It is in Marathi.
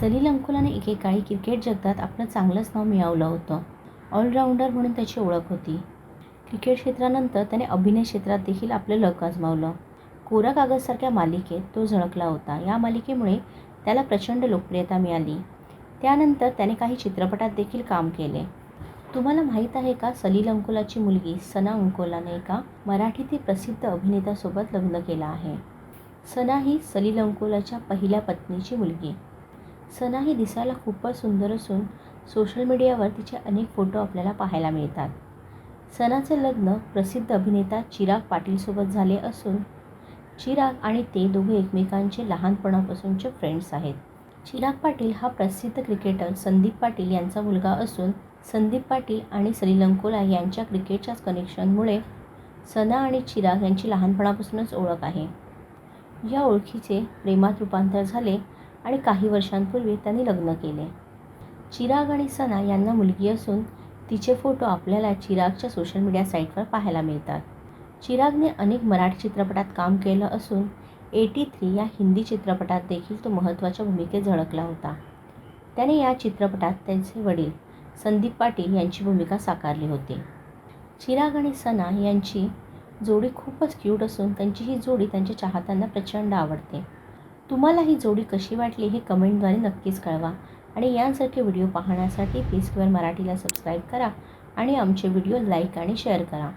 सलील अंकोलाने एकेकाळी क्रिकेट जगतात आपलं चांगलंच नाव मिळवलं होतं. ऑलराऊंडर म्हणून त्याची ओळख होती. क्रिकेट क्षेत्रानंतर त्याने अभिनय क्षेत्रात देखील आपलं लक आजमावलं. कोरा कागदसारख्या मालिकेत तो झळकला होता. या मालिकेमुळे त्याला प्रचंड लोकप्रियता मिळाली. त्यानंतर त्याने काही चित्रपटात देखील काम केले. तुम्हाला माहीत आहे का सलील अंकोलाची मुलगी सना अंकोलाने एका मराठीतील प्रसिद्ध अभिनेत्यासोबत लग्न केलं आहे? सना ही सलील अंकोलाच्या पहिल्या पत्नीची मुलगी. सना ही दिसायला खूपच सुंदर असून सोशल मीडियावर तिचे अनेक फोटो आपल्याला पाहायला मिळतात. सनाचे लग्न प्रसिद्ध अभिनेता चिराग पाटीलसोबत झाले असून चिराग आणि ते दोघे एकमेकांचे लहानपणापासूनचे फ्रेंड्स आहेत. चिराग पाटील हा प्रसिद्ध क्रिकेटर संदीप पाटील यांचा मुलगा असून संदीप पाटील आणि सलील अंकोला यांच्या क्रिकेटच्याच कनेक्शनमुळे सना आणि चिराग यांची लहानपणापासूनच ओळख आहे. या ओळखीचे प्रेमात रूपांतर झाले आणि काही वर्षांपूर्वी त्यांनी लग्न केले. चिराग आणि सना यांना मुलगी असून तिचे फोटो आपल्याला चिरागच्या सोशल मीडिया साईटवर पाहायला मिळतात. चिरागने अनेक मराठी चित्रपटात काम केलं असून एटी थ्री या हिंदी चित्रपटात देखील तो महत्त्वाच्या भूमिकेत झळकला होता. त्याने या चित्रपटात त्यांचे वडील संदीप पाटील यांची भूमिका साकारली होती. चिराग आणि सना यांची जोडी खूपच क्यूट असून त्यांची ही जोडी त्यांच्या चाहत्यांना प्रचंड आवडते. तुम्हाला ही जोडी कशी वाटली हे कमेंटद्वारे नक्कीच कळवा. आणि यांसारखे व्हिडिओ पाहण्यासाठी प्लीज स्क्वेअर मराठीला सबस्क्राईब करा आणि आमचे व्हिडिओ लाईक आणि शेअर करा.